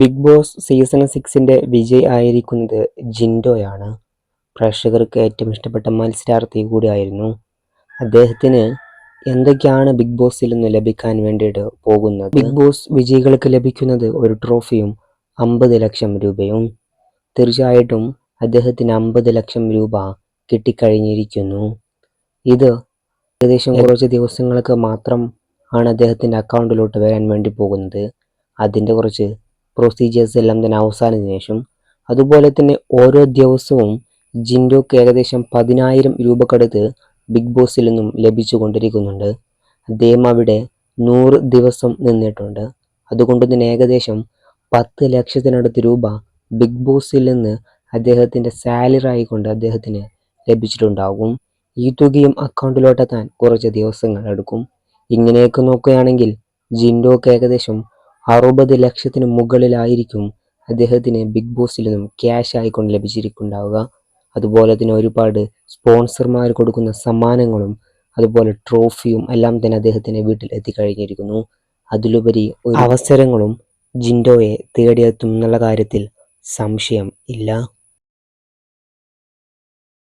Big Boss season സിക്സിന്റെ വിജയ് ആയിരിക്കുന്നത് ജിൻഡോയാണ്. പ്രേക്ഷകർക്ക് ഏറ്റവും ഇഷ്ടപ്പെട്ട മത്സരാർത്ഥി കൂടിയായിരുന്നു. അദ്ദേഹത്തിന് എന്തൊക്കെയാണ് ബിഗ് ബോസിൽ നിന്ന് ലഭിക്കാൻ വേണ്ടിയിട്ട് പോകുന്നത്? ബിഗ് ബോസ് വിജയികൾക്ക് ലഭിക്കുന്നത് ഒരു ട്രോഫിയും അമ്പത് ലക്ഷം രൂപയും. തീർച്ചയായിട്ടും അദ്ദേഹത്തിന് അമ്പത് ലക്ഷം രൂപ കിട്ടിക്കഴിഞ്ഞിരിക്കുന്നു. ഇത് ഏകദേശം കുറച്ച് ദിവസങ്ങൾക്ക് മാത്രം ആണ് അദ്ദേഹത്തിന്റെ അക്കൗണ്ടിലോട്ട് വരാൻ വേണ്ടി പോകുന്നത്. അതിന്റെ കുറച്ച് പ്രൊസീജിയേഴ്സ് എല്ലാം തന്നെ അവസാനത്തിന് ശേഷം അതുപോലെ തന്നെ ഓരോ ദിവസവും ജിൻഡോക്ക് ഏകദേശം പതിനായിരം രൂപക്കടുത്ത് ബിഗ് ബോസിൽ നിന്നും ലഭിച്ചു കൊണ്ടിരിക്കുന്നുണ്ട്. അദ്ദേഹം അവിടെ നൂറ് ദിവസം നിന്നിട്ടുണ്ട്. അതുകൊണ്ട് തന്നെ ഏകദേശം പത്ത് ലക്ഷത്തിനടുത്ത് രൂപ ബിഗ് ബോസിൽ നിന്ന് അദ്ദേഹത്തിന്റെ സാലറി ആയിക്കൊണ്ട് അദ്ദേഹത്തിന് ലഭിച്ചിട്ടുണ്ടാകും. ഈ തുകയും അക്കൗണ്ടിലോട്ടെത്താൻ കുറച്ച് ദിവസങ്ങൾ എടുക്കും. ഇങ്ങനെയൊക്കെ നോക്കുകയാണെങ്കിൽ ജിൻഡോക്ക് ഏകദേശം അറുപത് ലക്ഷത്തിന് മുകളിലായിരിക്കും അദ്ദേഹത്തിന് ബിഗ് ബോസിൽ നിന്നും ക്യാഷ് ആയിക്കൊണ്ട് ലഭിച്ചിരിക്കുന്നുണ്ടാവുക. അതുപോലെ തന്നെ ഒരുപാട് സ്പോൺസർമാർ കൊടുക്കുന്ന സമ്മാനങ്ങളും അതുപോലെ ട്രോഫിയും എല്ലാം തന്നെ അദ്ദേഹത്തിന്റെ വീട്ടിൽ എത്തിക്കഴിഞ്ഞിരിക്കുന്നു. അതിലുപരി അവസരങ്ങളും ജിൻഡോയെ തേടിയെത്തും എന്നുള്ള കാര്യത്തിൽ സംശയം ഇല്ല.